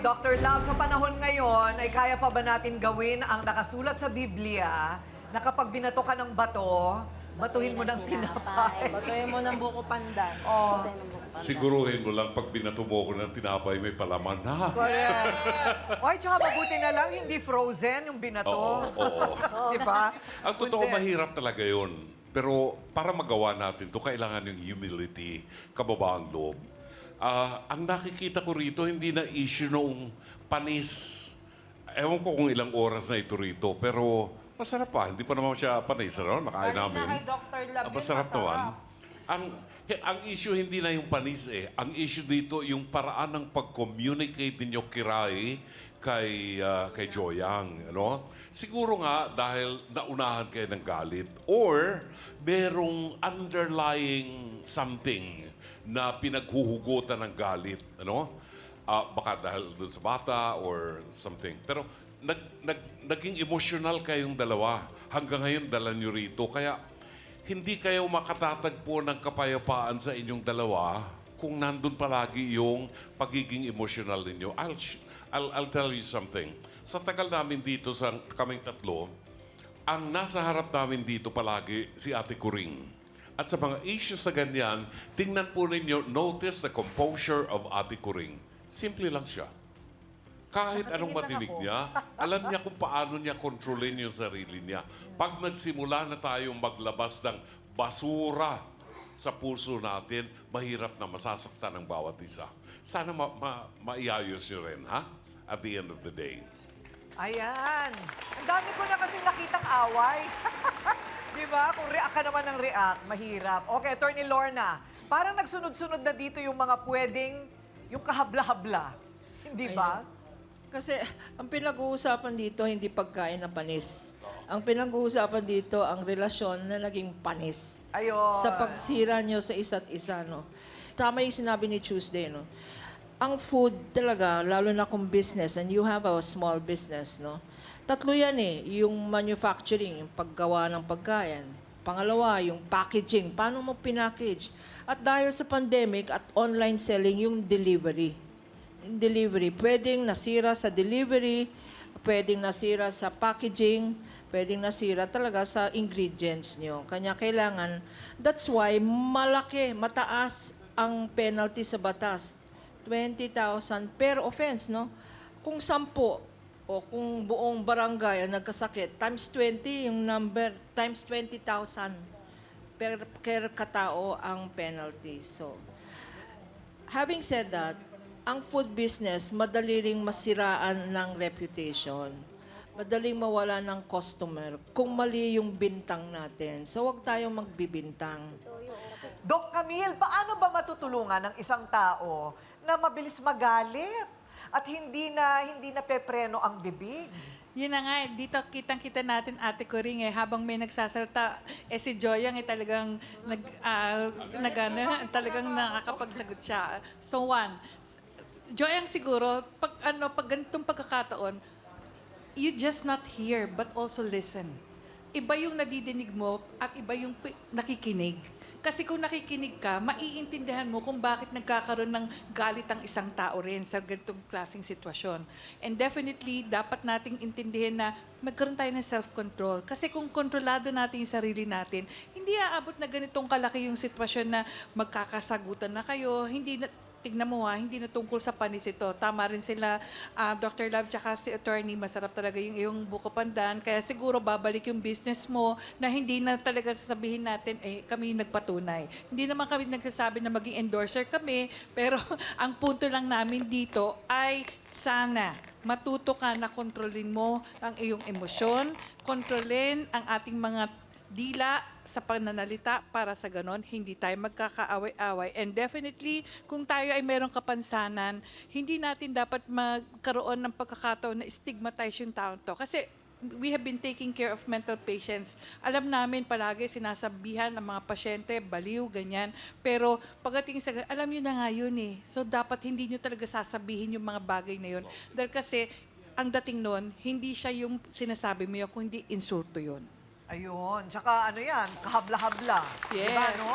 Dr. Love, sa panahon ngayon, ay kaya pa ba natin gawin ang nakasulat sa Biblia na kapag binato ka ng bato, batuhin mo ng tinapay? Batuhin mo ng buko pandan. Oh. Batuhin ng buko pandan. Siguruhin mo lang pag binato mo ko ng tinapay, may palaman na. Correct. Oy, tsaka mabuti na lang, hindi frozen yung binato. Oo, oo. Di ba? Ang totoo, Kundi- mahirap talaga yun. Pero para magawa natin to kailangan yung humility, kababaang loob. Ah, ang nakikita ko rito, hindi na issue noong panis. Ewan ko kung ilang oras na ito rito, pero masarap pa. Hindi pa naman siya panis, ano? Nakain Lalo na namin. kay Dr. Love Ah, yun, masarap masarap. naman. Ang, he- ang issue hindi na yung panis eh. Ang issue dito, yung paraan ng pag-communicate ninyo kiray kay, ah, kay Joyang. Ano? Siguro nga dahil naunahan kayo ng galit or merong underlying something na pinaghuhugutan ng galit. Ano? Ah, baka dahil doon sa bata or something. Pero nag, nag, naging emotional kayong dalawa. Hanggang ngayon, dala nyo rito. Kaya hindi kayo makatatagpo ng kapayapaan sa inyong dalawa kung nandun palagi yung pagiging emotional ninyo. I'll, I'll, I'll tell you something. Sa tagal namin dito sa kaming tatlo, ang nasa harap namin dito palagi si Ate Kuring. At sa mga issues na ganyan, tingnan po ninyo, notice the composure of Ate Kuring. Simple lang siya. Kahit anong ako. niya, alam niya kung paano niya kontrolin yung sarili niya. Pag nagsimula na tayong maglabas ng basura sa puso natin, mahirap na masasaktan ang bawat isa. Sana ma- ma- maiayos nyo rin, ha? At the end of the day. Ayan. Ang dami ko na kasi nakitang away. Di ba? Kung react ka naman ng react, mahirap. Okay, Attorney Lorna, parang nagsunod-sunod na dito yung mga pwedeng, yung kahabla-habla. Hindi ba? Kasi ang pinag-uusapan dito hindi pagkain na panis. Ang pinag-uusapan dito ang relasyon na naging panis. Ayun. Sa pagsira nyo sa isa't isa, no? Tama yung sinabi ni Tuesday, no? Ang food talaga, lalo na kung business, and you have a small business, no? Tatlo yan eh, yung manufacturing, yung paggawa ng pagkain. Pangalawa, yung packaging, paano mo pinackage. At dahil sa pandemic at online selling, yung delivery. Yung delivery, pwedeng nasira sa delivery, pwedeng nasira sa packaging, pwedeng nasira talaga sa ingredients nyo. Kanya kailangan, that's why malaki, mataas ang penalty sa batas. 20,000 per offense, no? Kung sampo o kung buong barangay ang nagkasakit, times 20 yung number, times 20,000 per, per katao ang penalty. So, having said that, ang food business, madali ring masiraan ng reputation. Madaling mawala ng customer kung mali yung bintang natin. So, wag tayong magbibintang. Doc Camille, paano ba matutulungan ng isang tao na mabilis magalit at hindi na hindi na pepreno ang bibig? Yun na nga, eh, dito kitang-kita natin ate ko rin eh, habang may nagsasalta, eh si Joyang eh talagang nag, ah, nag ano, talagang nakakapagsagot siya. So one, Joyang siguro, pag ano, pag ganitong pagkakataon, you just not hear but also listen. Iba yung nadidinig mo at iba yung nakikinig. Kasi kung nakikinig ka, maiintindihan mo kung bakit nagkakaroon ng galit ang isang tao rin sa ganitong klaseng sitwasyon. And definitely, dapat nating intindihin na magkaroon tayo ng self-control. Kasi kung kontrolado natin yung sarili natin, hindi aabot na ganitong kalaki yung sitwasyon na magkakasagutan na kayo, hindi na, tignan mo ha, hindi na tungkol sa panis ito. Tama rin sila, ah, Dr. Love, tsaka si attorney, masarap talaga yung iyong buko pandan. Kaya siguro babalik yung business mo na hindi na talaga sasabihin natin, eh, kami nagpatunay. Hindi naman kami nagsasabi na maging endorser kami, pero ang punto lang namin dito ay sana matuto ka na kontrolin mo ang iyong emosyon, kontrolin ang ating mga dila sa pananalita para sa ganon, hindi tayo magkakaaway-away. And definitely, kung tayo ay merong kapansanan, hindi natin dapat magkaroon ng pagkakataon na stigmatize yung taon to. Kasi we have been taking care of mental patients. Alam namin palagi sinasabihan ng mga pasyente, baliw, ganyan. Pero pagdating sa, alam nyo na nga yun eh. So dapat hindi nyo talaga sasabihin yung mga bagay na yun. Dahil kasi, ang dating nun, hindi siya yung sinasabi mo yun, kundi insulto yun. Ayun. Tsaka ano yan, kahabla-habla. Yes. Diba, no?